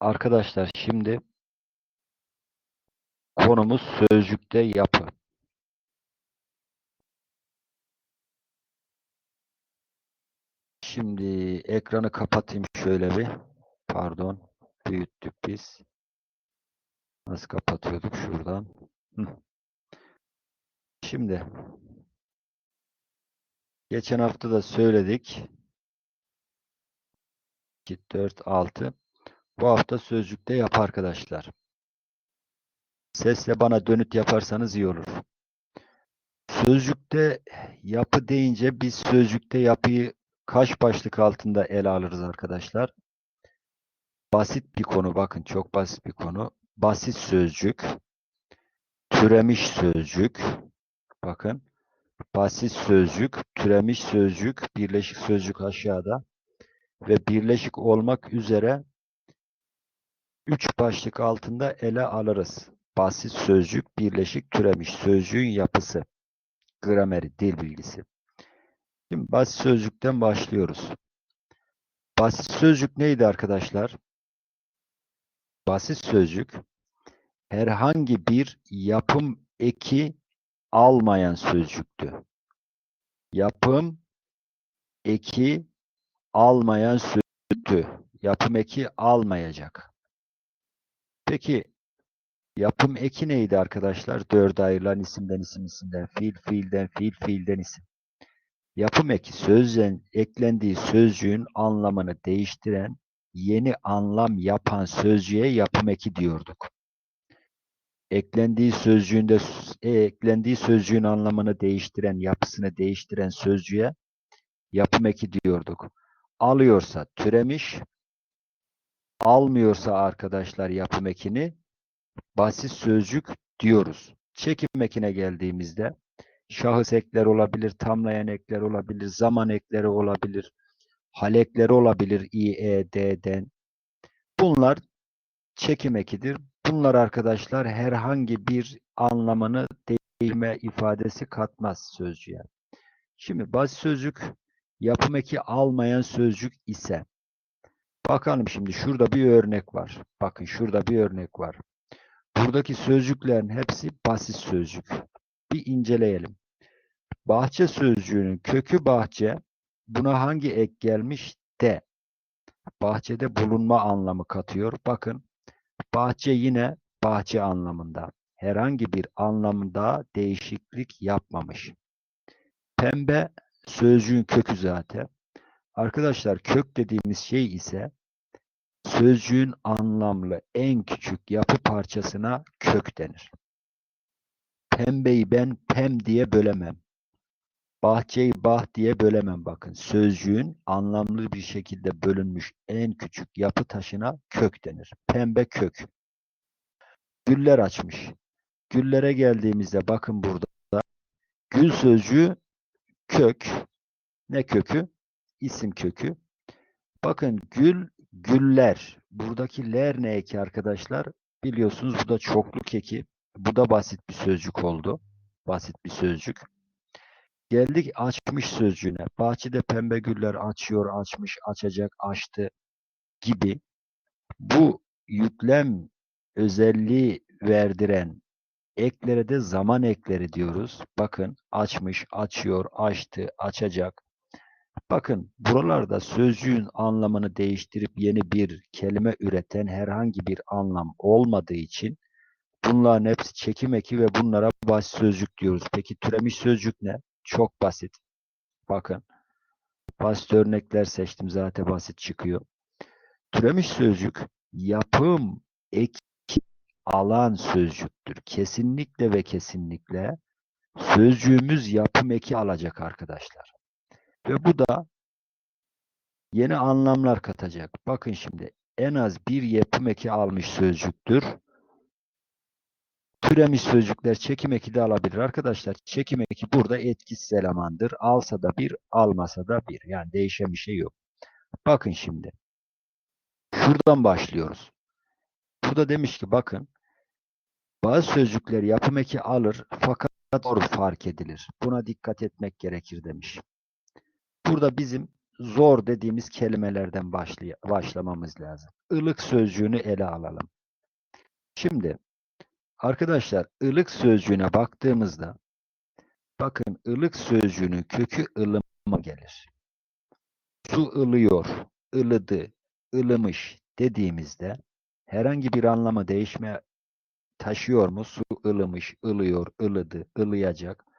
Arkadaşlar şimdi konumuz sözcükte yapı. Şimdi ekranı kapatayım şöyle bir. Pardon. Büyüttük biz. Nasıl kapatıyorduk? Şuradan. Şimdi geçen hafta da söyledik. 2, 4, 6. Bu hafta sözcükte yap arkadaşlar. Sesle bana dönüt yaparsanız iyi olur. Sözcükte yapı deyince biz sözcükte yapıyı kaç başlık altında ele alırız arkadaşlar? Basit bir konu bakın çok basit bir konu. Basit sözcük, türemiş sözcük, bakın basit sözcük, türemiş sözcük, birleşik sözcük aşağıda ve birleşik olmak üzere üç başlık altında ele alırız. Basit sözcük, birleşik, türemiş sözcüğün yapısı, grameri, dil bilgisi. Şimdi basit sözcükten başlıyoruz. Basit sözcük neydi arkadaşlar? Basit sözcük herhangi bir yapım eki almayan sözcüktü. Yapım eki almayan sözcüktü. Yapım eki almayacak. Peki yapım eki neydi arkadaşlar? Dörde ayrılan isimden isim isimden, fiil fiilden, fiil fiilden isim. Yapım eki sözden eklendiği sözcüğün anlamını değiştiren, yeni anlam yapan sözcüğe yapım eki diyorduk. Eklendiği sözcüğünde e, eklendiği sözcüğün anlamını değiştiren, yapısını değiştiren sözcüğe yapım eki diyorduk. Alıyorsa türemiş, almıyorsa arkadaşlar yapım ekini basit sözcük diyoruz. Çekim ekine geldiğimizde şahıs ekler olabilir, tamlayan ekler olabilir, zaman ekleri olabilir, hal ekleri olabilir i, e, d'den. Bunlar çekim ekidir. Bunlar arkadaşlar herhangi bir anlamını değişme ifadesi katmaz sözcüğe. Şimdi basit sözcük yapım eki almayan sözcük ise bakalım şimdi şurada bir örnek var. Bakın şurada bir örnek var. Buradaki sözcüklerin hepsi basit sözcük. Bir inceleyelim. Bahçe sözcüğünün kökü bahçe. Buna hangi ek gelmiş? De. Bahçede bulunma anlamı katıyor. Bakın bahçe yine bahçe anlamında. Herhangi bir anlamda değişiklik yapmamış. Pembe sözcüğün kökü zaten. Arkadaşlar kök dediğimiz şey ise sözcüğün anlamlı en küçük yapı parçasına kök denir. Pembeyi ben pem diye bölemem. Bahçeyi bah diye bölemem bakın. Sözcüğün anlamlı bir şekilde bölünmüş en küçük yapı taşına kök denir. Pembe kök. Güller açmış. Güllere geldiğimizde bakın burada gül sözcüğü kök. Ne kökü? İsim kökü. Bakın gül, güller. Buradaki ler ne eki arkadaşlar? Biliyorsunuz bu da çokluk eki. Bu da basit bir sözcük oldu. Basit bir sözcük. Geldik açmış sözcüğüne. Bahçede pembe güller açıyor, açmış, açacak, açtı gibi. Bu yüklem özelliği verdiren eklere de zaman ekleri diyoruz. Bakın açmış, açıyor, açtı, açacak. Bakın buralarda sözcüğün anlamını değiştirip yeni bir kelime üreten herhangi bir anlam olmadığı için bunların hepsi çekim eki ve bunlara basit sözcük diyoruz. Peki türemiş sözcük ne? Çok basit. Bakın. Basit örnekler seçtim. Zaten basit çıkıyor. Türemiş sözcük yapım, eki, alan sözcüktür. Kesinlikle ve kesinlikle sözcüğümüz yapım eki alacak arkadaşlar. Ve bu da yeni anlamlar katacak. Bakın şimdi en az bir yapım eki almış sözcüktür. Türemiş sözcükler çekim eki de alabilir. Arkadaşlar çekim eki burada etkisiz elemandır. Alsa da bir, almasa da bir. Yani değişen bir şey yok. Bakın şimdi. Şuradan başlıyoruz. Burada demiş ki bakın bazı sözcükler yapım eki alır fakat doğru fark edilir. Buna dikkat etmek gerekir demiş. Burada bizim zor dediğimiz kelimelerden başlay başlamamız lazım. Ilık sözcüğünü ele alalım. Şimdi arkadaşlar ılık sözcüğüne baktığımızda bakın ılık sözcüğünün kökü ılıma gelir. Su ılıyor, ılıdı, ılımış dediğimizde herhangi bir anlamı değişme taşıyor mu? Su ılımış, ılıyor, ılıdı, ılıyacak.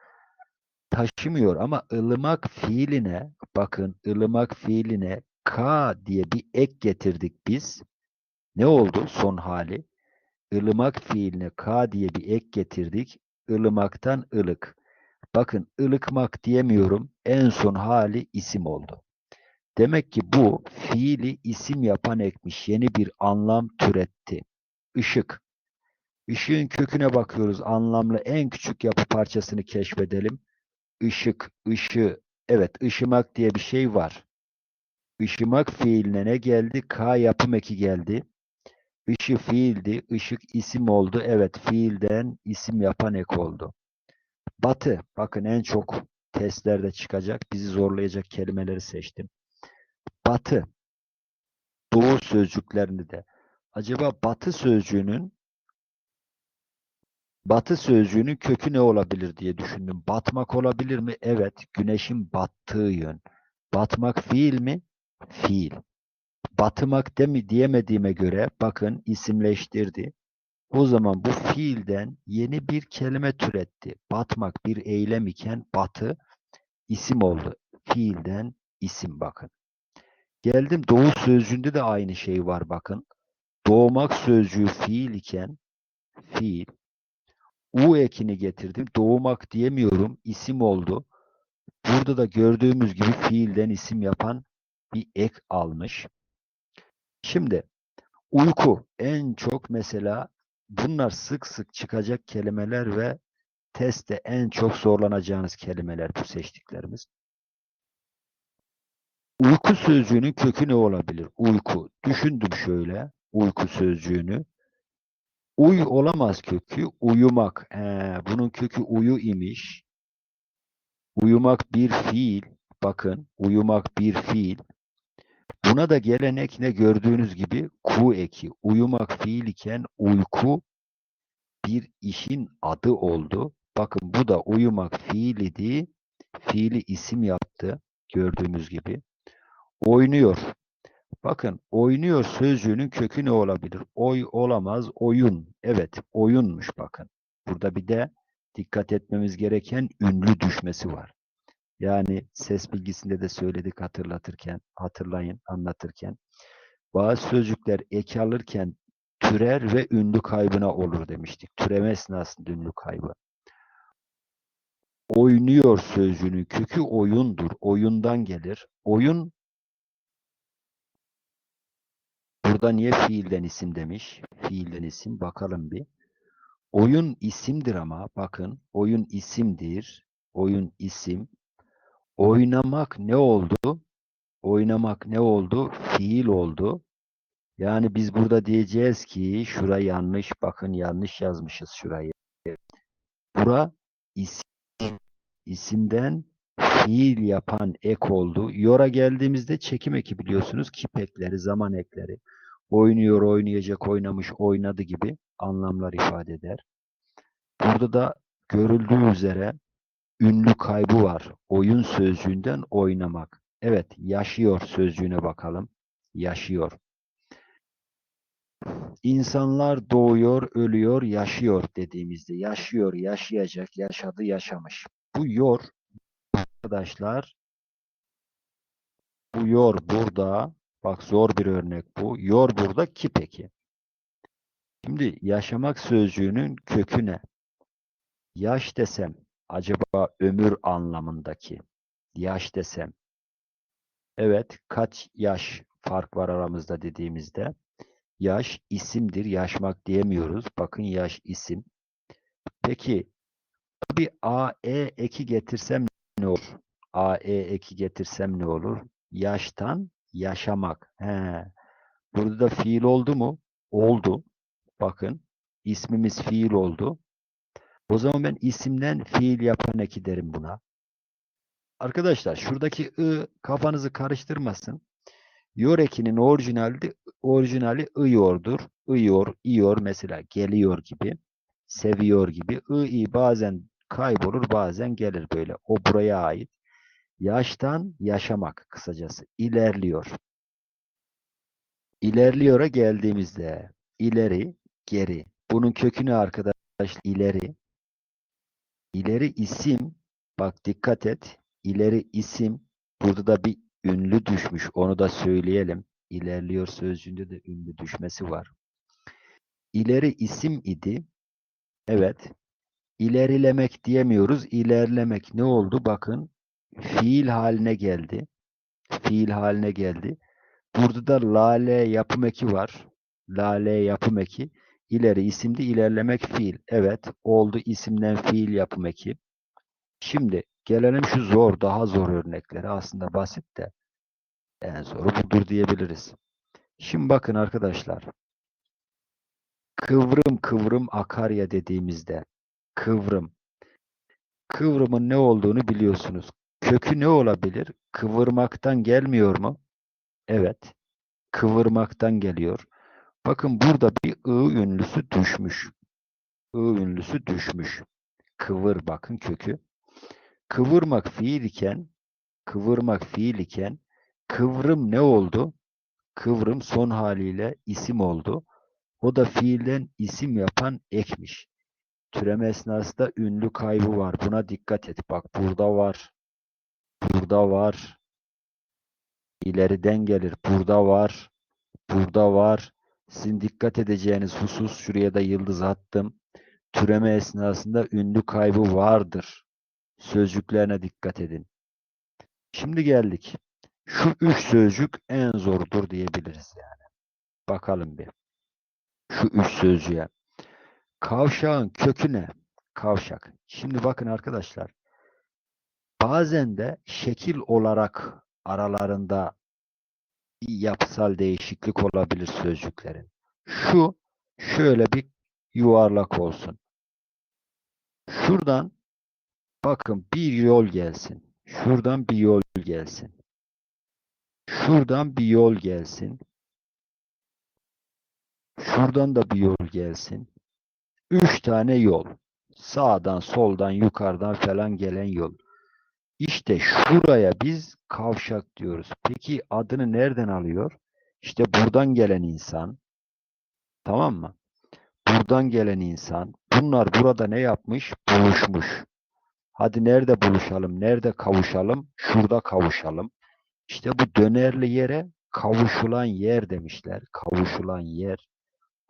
Taşımıyor ama ılımak fiiline bakın ılımak fiiline k diye bir ek getirdik biz. Ne oldu son hali? ılımak fiiline k diye bir ek getirdik. Ilımaktan ılık. Bakın ılıkmak diyemiyorum. En son hali isim oldu. Demek ki bu fiili isim yapan ekmiş. Yeni bir anlam türetti. Işık. Işığın köküne bakıyoruz. Anlamlı en küçük yapı parçasını keşfedelim. Işık, ışı. Evet, ışımak diye bir şey var. Işımak fiiline ne geldi? K yapım eki geldi. Işı fiildi, ışık isim oldu. Evet, fiilden isim yapan ek oldu. Batı, bakın en çok testlerde çıkacak, bizi zorlayacak kelimeleri seçtim. Batı, doğu sözcüklerini de. Acaba batı sözcüğünün batı sözcüğünün kökü ne olabilir diye düşündüm. Batmak olabilir mi? Evet, güneşin battığı yön. Batmak fiil mi? Fiil. Batmak demi diyemediğime göre bakın isimleştirdi. O zaman bu fiilden yeni bir kelime türetti. Batmak bir eylem iken batı isim oldu. Fiilden isim bakın. Geldim doğu sözcüğünde de aynı şey var bakın. Doğmak sözcüğü fiil iken fiil. U ekini getirdim. Doğmak diyemiyorum. isim oldu. Burada da gördüğümüz gibi fiilden isim yapan bir ek almış. Şimdi uyku en çok mesela bunlar sık sık çıkacak kelimeler ve testte en çok zorlanacağınız kelimeler bu seçtiklerimiz. Uyku sözcüğünün kökü ne olabilir? Uyku. Düşündüm şöyle uyku sözcüğünü. Uy olamaz kökü. Uyumak. He, bunun kökü uyu imiş. Uyumak bir fiil. Bakın uyumak bir fiil. Buna da gelen ek ne gördüğünüz gibi ku eki. Uyumak fiil iken uyku bir işin adı oldu. Bakın bu da uyumak fiil idi. Fiili isim yaptı. Gördüğünüz gibi. Oynuyor. Bakın oynuyor sözcüğünün kökü ne olabilir? Oy olamaz, oyun. Evet, oyunmuş bakın. Burada bir de dikkat etmemiz gereken ünlü düşmesi var. Yani ses bilgisinde de söyledik hatırlatırken, hatırlayın anlatırken. Bazı sözcükler eki alırken türer ve ünlü kaybına olur demiştik. Türeme esnasında ünlü kaybı. Oynuyor sözcüğünün kökü oyundur. Oyundan gelir. Oyun burada niye fiilden isim demiş? Fiilden isim bakalım bir. Oyun isimdir ama bakın oyun isimdir. Oyun isim. Oynamak ne oldu? Oynamak ne oldu? Fiil oldu. Yani biz burada diyeceğiz ki şura yanlış. Bakın yanlış yazmışız şurayı. Bura isim. isimden fiil yapan ek oldu. Yora geldiğimizde çekim eki biliyorsunuz. Kip ekleri, zaman ekleri. Oynuyor, oynayacak, oynamış, oynadı gibi anlamlar ifade eder. Burada da görüldüğü üzere ünlü kaybı var. Oyun sözcüğünden oynamak. Evet, yaşıyor sözcüğüne bakalım. Yaşıyor. İnsanlar doğuyor, ölüyor, yaşıyor dediğimizde yaşıyor, yaşayacak, yaşadı, yaşamış. Bu yor arkadaşlar bu yor burada bak zor bir örnek bu. Yor burada ki peki. Şimdi yaşamak sözcüğünün kökü ne? Yaş desem acaba ömür anlamındaki yaş desem evet kaç yaş fark var aramızda dediğimizde yaş isimdir. Yaşmak diyemiyoruz. Bakın yaş isim. Peki bir AE eki getirsem ne olur? AE eki getirsem ne olur? Yaştan yaşamak. He. Burada da fiil oldu mu? Oldu. Bakın ismimiz fiil oldu. O zaman ben isimden fiil yapan eki derim buna. Arkadaşlar şuradaki ı kafanızı karıştırmasın. Yor ekinin orijinali, orijinali ıyordur. Iyor, iyor mesela geliyor gibi. Seviyor gibi. I, i bazen kaybolur bazen gelir böyle. O buraya ait. Yaştan yaşamak kısacası. İlerliyor. İlerliyora geldiğimizde ileri, geri. Bunun kökünü arkadaşlar ileri. İleri isim. Bak dikkat et. İleri isim. Burada da bir ünlü düşmüş. Onu da söyleyelim. İlerliyor sözcüğünde de ünlü düşmesi var. İleri isim idi. Evet. İlerilemek diyemiyoruz. İlerlemek ne oldu? Bakın fiil haline geldi. Fiil haline geldi. Burada da lale yapım eki var. Lale yapım eki. İleri isimdi. ilerlemek fiil. Evet. Oldu isimden fiil yapım eki. Şimdi gelelim şu zor, daha zor örneklere. Aslında basit de en zoru budur diyebiliriz. Şimdi bakın arkadaşlar. Kıvrım kıvrım akarya dediğimizde kıvrım. Kıvrımın ne olduğunu biliyorsunuz. Kökü ne olabilir? Kıvırmaktan gelmiyor mu? Evet. Kıvırmaktan geliyor. Bakın burada bir ı ünlüsü düşmüş. I ünlüsü düşmüş. Kıvır bakın kökü. Kıvırmak fiil iken kıvırmak fiil iken kıvrım ne oldu? Kıvrım son haliyle isim oldu. O da fiilden isim yapan ekmiş. Türeme esnasında ünlü kaybı var. Buna dikkat et. Bak burada var. Burada var. İleriden gelir. Burada var. Burada var. Sizin dikkat edeceğiniz husus şuraya da yıldız attım. Türeme esnasında ünlü kaybı vardır. Sözcüklerine dikkat edin. Şimdi geldik. Şu üç sözcük en zordur diyebiliriz yani. Bakalım bir. Şu üç sözcüğe. Kavşağın kökü ne? Kavşak. Şimdi bakın arkadaşlar. Bazen de şekil olarak aralarında yapısal değişiklik olabilir sözcüklerin. Şu şöyle bir yuvarlak olsun. Şuradan bakın bir yol gelsin. Şuradan bir yol gelsin. Şuradan bir yol gelsin. Şuradan da bir yol gelsin. Üç tane yol. Sağdan, soldan, yukarıdan falan gelen yol. İşte şuraya biz kavşak diyoruz. Peki adını nereden alıyor? İşte buradan gelen insan. Tamam mı? Buradan gelen insan. Bunlar burada ne yapmış? Buluşmuş. Hadi nerede buluşalım? Nerede kavuşalım? Şurada kavuşalım. İşte bu dönerli yere kavuşulan yer demişler. Kavuşulan yer.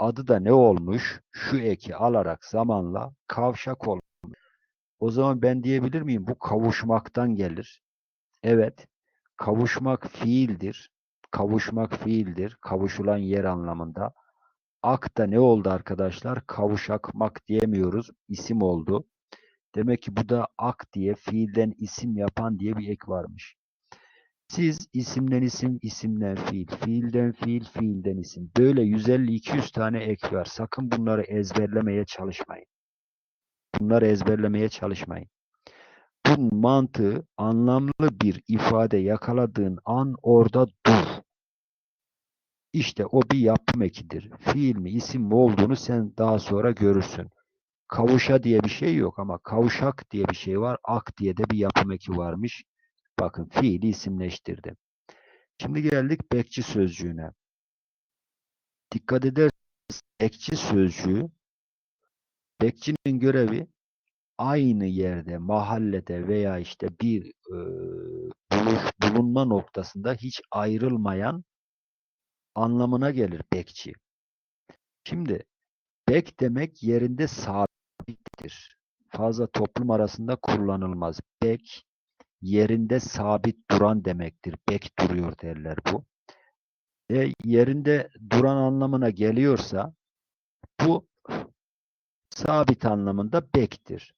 Adı da ne olmuş? Şu eki alarak zamanla kavşak olmuş. O zaman ben diyebilir miyim? Bu kavuşmaktan gelir. Evet. Kavuşmak fiildir. Kavuşmak fiildir. Kavuşulan yer anlamında. Ak da ne oldu arkadaşlar? Kavuşakmak diyemiyoruz. İsim oldu. Demek ki bu da ak diye fiilden isim yapan diye bir ek varmış. Siz isimden isim, isimden fiil, fiilden fiil, fiilden isim. Böyle 150-200 tane ek var. Sakın bunları ezberlemeye çalışmayın. Bunları ezberlemeye çalışmayın. Bunun mantığı anlamlı bir ifade yakaladığın an orada dur. İşte o bir yapım ekidir. Fiil mi, isim mi olduğunu sen daha sonra görürsün. Kavuşa diye bir şey yok ama kavuşak diye bir şey var. Ak diye de bir yapım eki varmış. Bakın fiili isimleştirdim. Şimdi geldik bekçi sözcüğüne. Dikkat ederseniz bekçi sözcüğü bekçinin görevi aynı yerde, mahallede veya işte bir e, buluş, bulunma noktasında hiç ayrılmayan anlamına gelir bekçi. Şimdi bek demek yerinde sabittir. Fazla toplum arasında kullanılmaz. Bek yerinde sabit duran demektir. Bek duruyor derler bu. E, yerinde duran anlamına geliyorsa bu sabit anlamında bektir.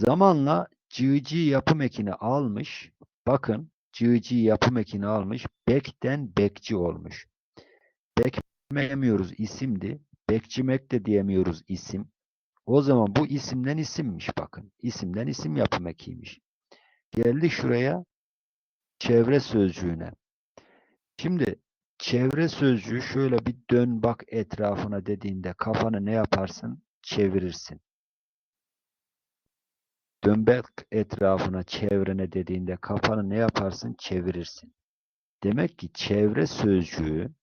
Zamanla cığcı yapım ekini almış. Bakın cığcı yapım ekini almış. Bekten bekçi olmuş. Bekmeyemiyoruz isimdi. Bekçimek de diyemiyoruz isim. O zaman bu isimden isimmiş bakın. İsimden isim yapım ekiymiş. Geldi şuraya çevre sözcüğüne. Şimdi çevre sözcüğü şöyle bir dön bak etrafına dediğinde kafanı ne yaparsın? Çevirirsin. Dön bak etrafına çevrene dediğinde kafanı ne yaparsın? Çevirirsin. Demek ki çevre sözcüğü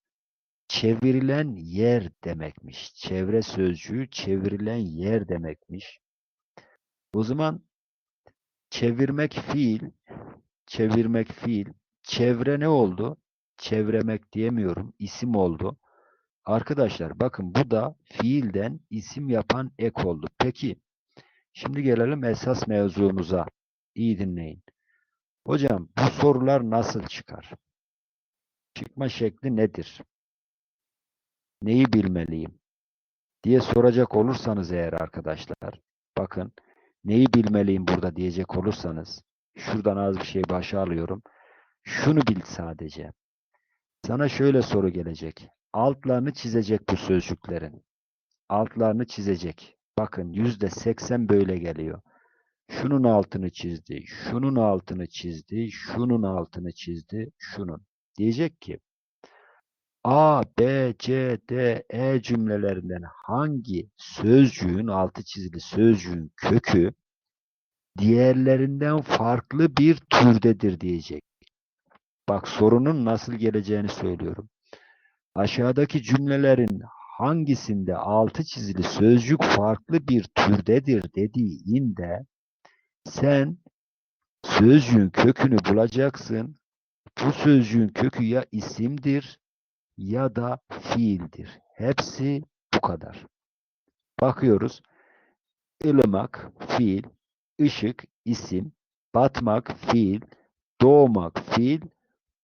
çevrilen yer demekmiş. Çevre sözcüğü çevrilen yer demekmiş. O zaman çevirmek fiil, çevirmek fiil, çevre ne oldu? Çevremek diyemiyorum, isim oldu. Arkadaşlar bakın bu da fiilden isim yapan ek oldu. Peki, şimdi gelelim esas mevzumuza. İyi dinleyin. Hocam bu sorular nasıl çıkar? Çıkma şekli nedir? Neyi bilmeliyim? diye soracak olursanız eğer arkadaşlar, bakın neyi bilmeliyim burada diyecek olursanız, şuradan az bir şey başa alıyorum. Şunu bil sadece. Sana şöyle soru gelecek. Altlarını çizecek bu sözcüklerin. Altlarını çizecek. Bakın yüzde seksen böyle geliyor. Şunun altını çizdi, şunun altını çizdi, şunun altını çizdi, şunun. Diyecek ki A, B, C, D, E cümlelerinden hangi sözcüğün, altı çizili sözcüğün kökü diğerlerinden farklı bir türdedir diyecek. Bak sorunun nasıl geleceğini söylüyorum. Aşağıdaki cümlelerin hangisinde altı çizili sözcük farklı bir türdedir dediğinde sen sözcüğün kökünü bulacaksın. Bu sözcüğün kökü ya isimdir ya da fiildir. Hepsi bu kadar. Bakıyoruz. Ilımak fiil, ışık isim, batmak fiil, doğmak fiil,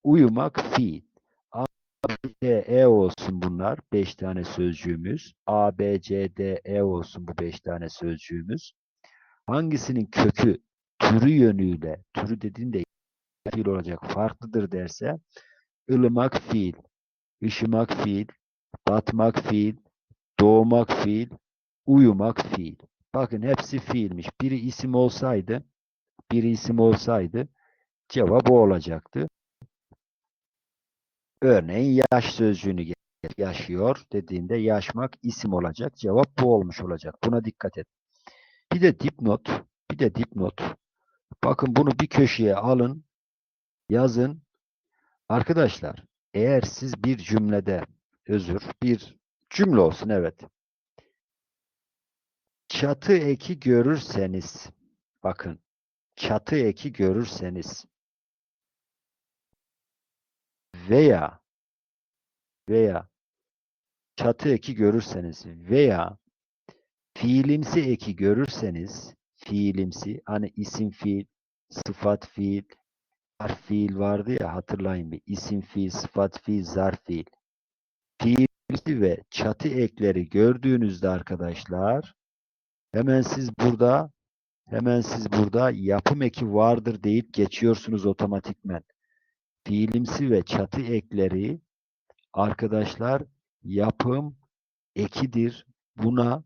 uyumak fiil. A, B, C, E olsun bunlar. Beş tane sözcüğümüz. A, B, C, D, E olsun bu beş tane sözcüğümüz. Hangisinin kökü türü yönüyle, türü dediğinde fiil olacak farklıdır derse ılımak fiil, ışımak fiil, batmak fiil, doğmak fiil, uyumak fiil. Bakın hepsi fiilmiş. Biri isim olsaydı, biri isim olsaydı cevap o olacaktı. Örneğin yaş sözcüğünü yaşıyor dediğinde yaşmak isim olacak. Cevap bu olmuş olacak. Buna dikkat et. Bir de dipnot, bir de dipnot. Bakın bunu bir köşeye alın, yazın. Arkadaşlar, eğer siz bir cümlede, özür, bir cümle olsun evet. Çatı eki görürseniz, bakın, çatı eki görürseniz veya veya çatı eki görürseniz veya fiilimsi eki görürseniz fiilimsi hani isim fiil, sıfat fiil, zarf fiil vardı ya hatırlayın bir isim fiil, sıfat fiil, zarf fiil. Fiilimsi ve çatı ekleri gördüğünüzde arkadaşlar hemen siz burada hemen siz burada yapım eki vardır deyip geçiyorsunuz otomatikmen. Fiilimsi ve çatı ekleri arkadaşlar yapım ekidir. Buna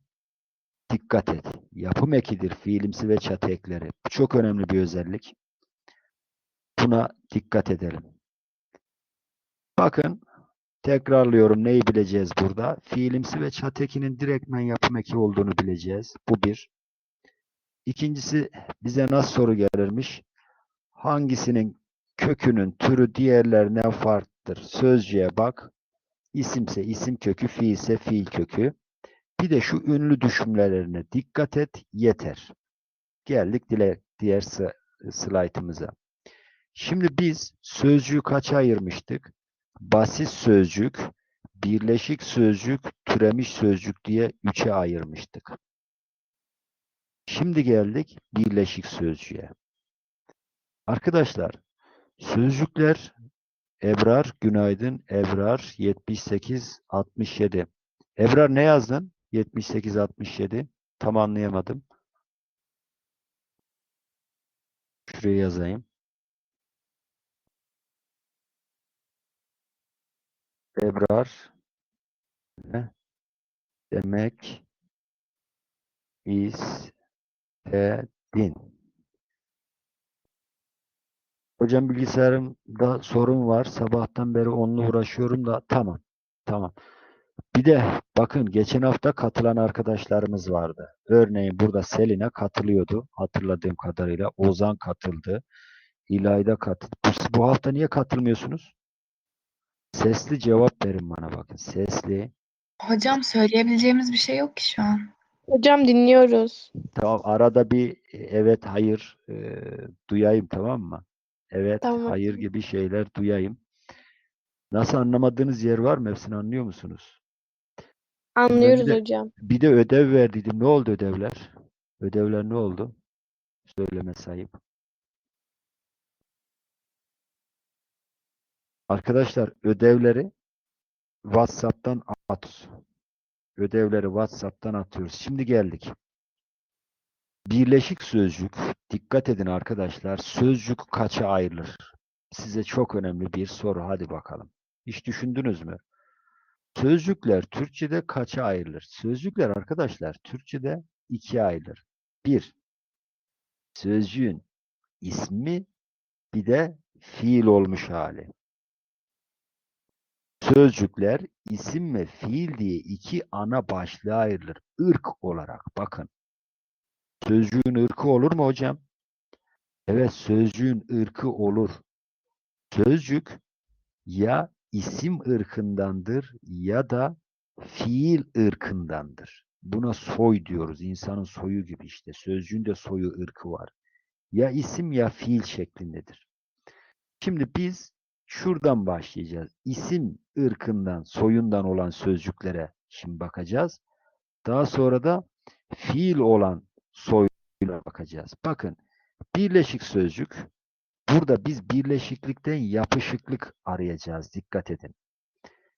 dikkat et. Yapım ekidir fiilimsi ve çatı ekleri. Bu çok önemli bir özellik. Buna dikkat edelim. Bakın tekrarlıyorum neyi bileceğiz burada? Fiilimsi ve çatı ekinin direktmen yapım eki olduğunu bileceğiz. Bu bir. İkincisi bize nasıl soru gelirmiş? Hangisinin kökünün türü diğerlerinden farklıdır? Sözcüğe bak. İsimse isim kökü, fiilse fiil kökü. Bir de şu ünlü düşümlerine dikkat et, yeter. Geldik diğer slaytımıza. Şimdi biz sözcüğü kaça ayırmıştık? Basit sözcük, birleşik sözcük, türemiş sözcük diye üçe ayırmıştık. Şimdi geldik birleşik sözcüğe. Arkadaşlar, sözcükler Ebrar, günaydın. Ebrar 78 67. Ebrar ne yazdın? 78 67. Tam anlayamadım. Şuraya yazayım. Ebrar ne demek istedin? Hocam bilgisayarımda sorun var. Sabahtan beri onunla uğraşıyorum da tamam. Tamam. Bir de bakın geçen hafta katılan arkadaşlarımız vardı. Örneğin burada Selina katılıyordu. Hatırladığım kadarıyla Ozan katıldı. İlayda katıldı. Bu hafta niye katılmıyorsunuz? Sesli cevap verin bana bakın. Sesli. Hocam söyleyebileceğimiz bir şey yok ki şu an. Hocam dinliyoruz. Tamam arada bir e, evet hayır e, duyayım tamam mı? Evet Tamam. hayır gibi şeyler duyayım. Nasıl anlamadığınız yer var mı? Hepsini anlıyor musunuz? Anlıyoruz de- hocam. Bir de ödev verdiydim. Ne oldu ödevler? Ödevler ne oldu? Söyleme sayıp. Arkadaşlar ödevleri WhatsApp'tan at. Ödevleri WhatsApp'tan atıyoruz. Şimdi geldik. Birleşik sözcük. Dikkat edin arkadaşlar. Sözcük kaça ayrılır? Size çok önemli bir soru. Hadi bakalım. Hiç düşündünüz mü? Sözcükler Türkçe'de kaça ayrılır? Sözcükler arkadaşlar Türkçe'de ikiye ayrılır. Bir, sözcüğün ismi bir de fiil olmuş hali. Sözcükler isim ve fiil diye iki ana başlığa ayrılır. Irk olarak bakın. Sözcüğün ırkı olur mu hocam? Evet sözcüğün ırkı olur. Sözcük ya isim ırkındandır ya da fiil ırkındandır. Buna soy diyoruz. İnsanın soyu gibi işte. Sözcüğün de soyu ırkı var. Ya isim ya fiil şeklindedir. Şimdi biz şuradan başlayacağız. İsim ırkından, soyundan olan sözcüklere şimdi bakacağız. Daha sonra da fiil olan soyuna bakacağız. Bakın birleşik sözcük Burada biz birleşiklikten yapışıklık arayacağız. Dikkat edin.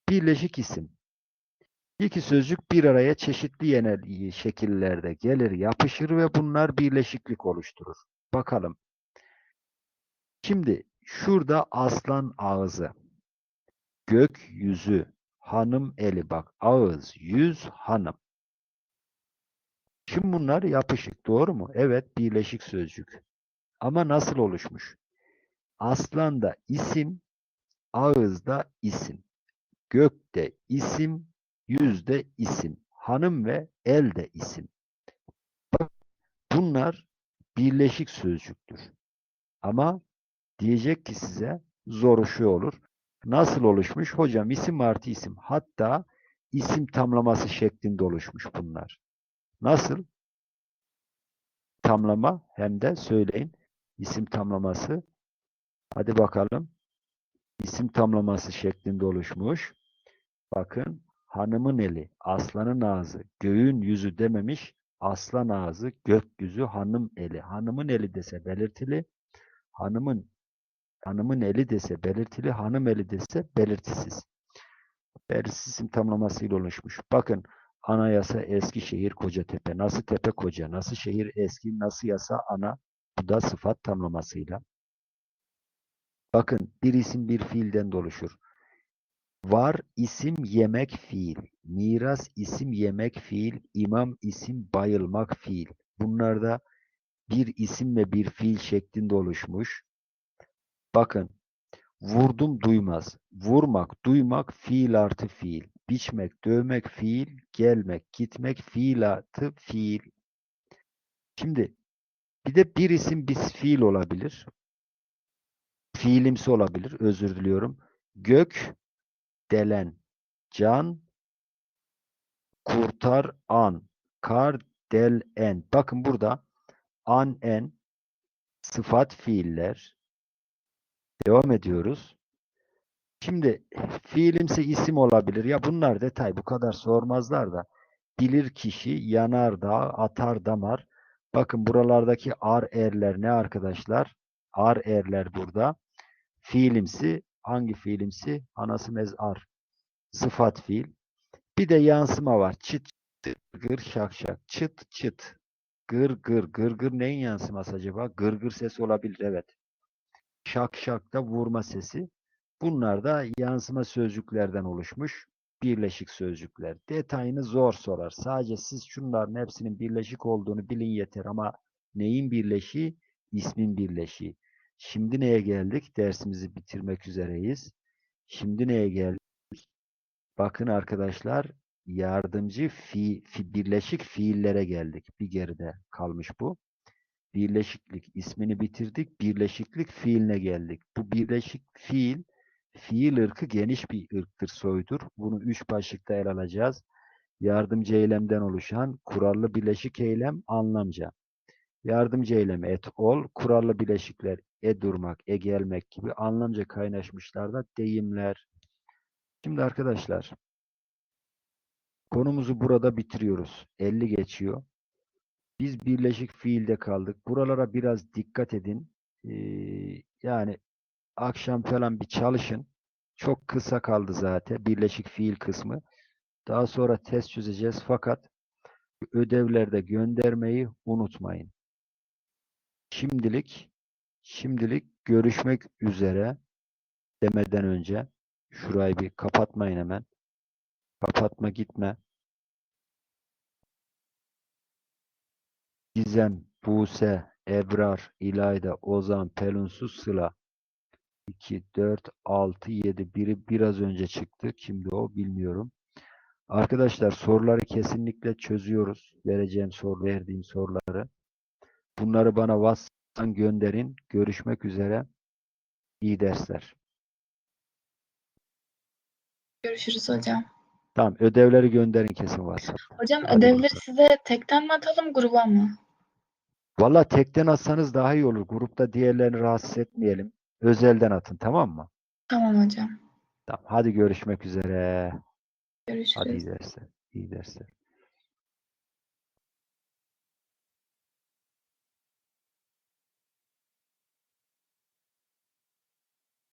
Birleşik isim. İki sözcük bir araya çeşitli yenel şekillerde gelir, yapışır ve bunlar birleşiklik oluşturur. Bakalım. Şimdi şurada aslan ağzı, gök yüzü, hanım eli bak. Ağız, yüz, hanım. Şimdi bunlar yapışık. Doğru mu? Evet, birleşik sözcük. Ama nasıl oluşmuş? Aslan isim, ağızda isim. Gökte isim, yüzde isim. Hanım ve elde isim. Bak, bunlar birleşik sözcüktür. Ama diyecek ki size zoru şu olur. Nasıl oluşmuş? Hocam isim artı isim. Hatta isim tamlaması şeklinde oluşmuş bunlar. Nasıl? Tamlama hem de söyleyin. İsim tamlaması Hadi bakalım. İsim tamlaması şeklinde oluşmuş. Bakın hanımın eli, aslanın ağzı, göğün yüzü dememiş. Aslan ağzı, gökyüzü, hanım eli. Hanımın eli dese belirtili. Hanımın hanımın eli dese belirtili, hanım eli dese belirtisiz. Belirsiz isim tamlamasıyla oluşmuş. Bakın anayasa Eskişehir Kocatepe. Nasıl tepe koca, nasıl şehir eski, nasıl yasa ana. Bu da sıfat tamlamasıyla. Bakın bir isim bir fiilden de oluşur. Var isim yemek fiil. Miras isim yemek fiil. imam isim bayılmak fiil. Bunlar da bir isim ve bir fiil şeklinde oluşmuş. Bakın vurdum duymaz. Vurmak, duymak fiil artı fiil. Biçmek, dövmek fiil. Gelmek, gitmek fiil artı fiil. Şimdi bir de bir isim bir fiil olabilir fiilimsi olabilir. Özür diliyorum. Gök, delen, can, kurtar, an, kar, del, en. Bakın burada an, en, sıfat fiiller. Devam ediyoruz. Şimdi fiilimsi isim olabilir. Ya bunlar detay. Bu kadar sormazlar da. Bilir kişi, yanar dağ, atar damar. Bakın buralardaki ar erler ne arkadaşlar? Ar erler burada. Fiilimsi hangi fiilimsi? Anası mezar. Sıfat fiil. Bir de yansıma var. Çıt çıt gır şak şak. Çıt çıt. Gır gır. Gır gır neyin yansıması acaba? Gır gır sesi olabilir evet. Şak şak da vurma sesi. Bunlar da yansıma sözcüklerden oluşmuş birleşik sözcükler. Detayını zor sorar. Sadece siz şunların hepsinin birleşik olduğunu bilin yeter ama neyin birleşiği? İsmin birleşiği. Şimdi neye geldik? Dersimizi bitirmek üzereyiz. Şimdi neye geldik? Bakın arkadaşlar yardımcı fi, fi- birleşik fiillere geldik. Bir geride kalmış bu. Birleşiklik ismini bitirdik. Birleşiklik fiiline geldik. Bu birleşik fiil fiil ırkı geniş bir ırktır, soydur. Bunu üç başlıkta ele alacağız. Yardımcı eylemden oluşan kurallı bileşik eylem anlamca. Yardımcı eylem et ol, kurallı bileşikler e durmak, e gelmek gibi anlamca kaynaşmışlar da deyimler. Şimdi arkadaşlar konumuzu burada bitiriyoruz. 50 geçiyor. Biz birleşik fiilde kaldık. Buralara biraz dikkat edin. Ee, yani akşam falan bir çalışın. Çok kısa kaldı zaten birleşik fiil kısmı. Daha sonra test çözeceğiz fakat ödevlerde göndermeyi unutmayın. Şimdilik şimdilik görüşmek üzere demeden önce şurayı bir kapatmayın hemen. Kapatma gitme. Gizem, Buse, Ebrar, İlayda, Ozan, Pelunsu, Sıla. 2, 4, 6, 7. Biri biraz önce çıktı. Kimdi o bilmiyorum. Arkadaşlar soruları kesinlikle çözüyoruz. Vereceğim soru, verdiğim soruları. Bunları bana WhatsApp'tan gönderin. Görüşmek üzere. İyi dersler. Görüşürüz hocam. Tamam, ödevleri gönderin kesin WhatsApp. Hocam Hadi ödevleri bakalım. size tekten mi atalım gruba mı? Valla tekten atsanız daha iyi olur. Grupta diğerlerini rahatsız etmeyelim. Özelden atın, tamam mı? Tamam hocam. Tamam, hadi görüşmek üzere. Hadi Görüşürüz. iyi dersler. İyi dersler.